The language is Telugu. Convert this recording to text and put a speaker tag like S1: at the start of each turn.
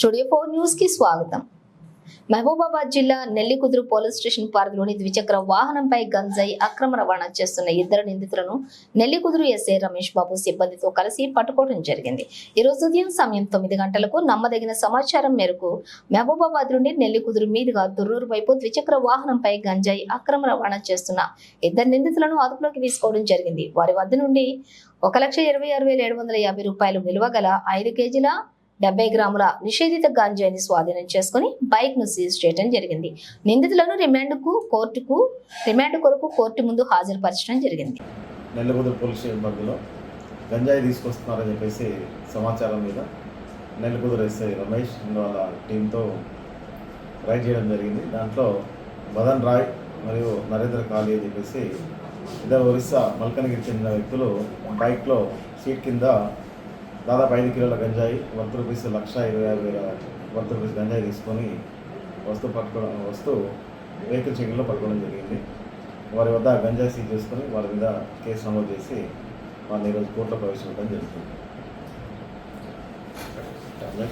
S1: స్టూడియో ఫోర్ న్యూస్కి స్వాగతం. మహబూబాబాద్ జిల్లా నెల్లికుదురు పోలీస్ స్టేషన్ పరిధిలోని ద్విచక్ర వాహనంపై గంజాయి అక్రమ రవాణా చేస్తున్న ఇద్దరు నిందితులను నెల్లికుదురు ఎస్ఐ రమేష్ బాబు సిబ్బందితో కలిసి పట్టుకోవడం జరిగింది. ఈ రోజు ఉదయం సమయం తొమ్మిది గంటలకు నమ్మదగిన సమాచారం మేరకు మహబూబాబాద్ నుండి నెల్లికుదురు మీదుగా దుర్రూరు వైపు ద్విచక్ర వాహనంపై గంజాయి అక్రమ రవాణా చేస్తున్న ఇద్దరు నిందితులను అదుపులోకి తీసుకోవడం జరిగింది. వారి వద్ద నుండి ఒక లక్ష ఇరవై ఆరు వేల ఏడు వందల యాభై రూపాయలు విలువ గల ఐదు కేజీల డెబ్బై గ్రాముల నిషేధిత గాంజాయిని స్వాధీనం చేసుకుని బైక్ను సీజ్ చేయడం జరిగింది. నిందితులను రిమాండ్కు కోర్టుకు రిమాండ్ కొరకు కోర్టు ముందు హాజరుపరచడం జరిగింది.
S2: నెల్లకొండ పోలీస్ స్టేషన్ పరిధిలో గంజాయి తీసుకొస్తున్నారని చెప్పేసి సమాచారం మీద నెల్లకొండ ఎస్ఐ రమేష్ వాళ్ళ టీంతో రైడ్ చేయడం జరిగింది. దాంట్లో మదన్ రాయ్ మరియు నరేంద్ర కాళీ అని చెప్పేసి ఇద్దరు ఒరిస్సా మల్కనగిరి చెందిన వ్యక్తులు బైక్లో సీట్ కింద దాదాపు ఐదు కిలోల గంజాయి వన్ రూపీస్ లక్ష ఇరవై ఆరు వేల వన్ రూపీస్ గంజాయి తీసుకొని వస్తువు పట్టుకోవడం వస్తువు వెహికల్ చెకింగ్లో పట్టుకోవడం జరిగింది. వారి వద్ద గంజాయి సీజ్ చేసుకొని వారి మీద కేసు నమోదు చేసి వారిని ఈరోజు కోర్టులో ప్రవేశపెట్టడం జరుగుతుంది.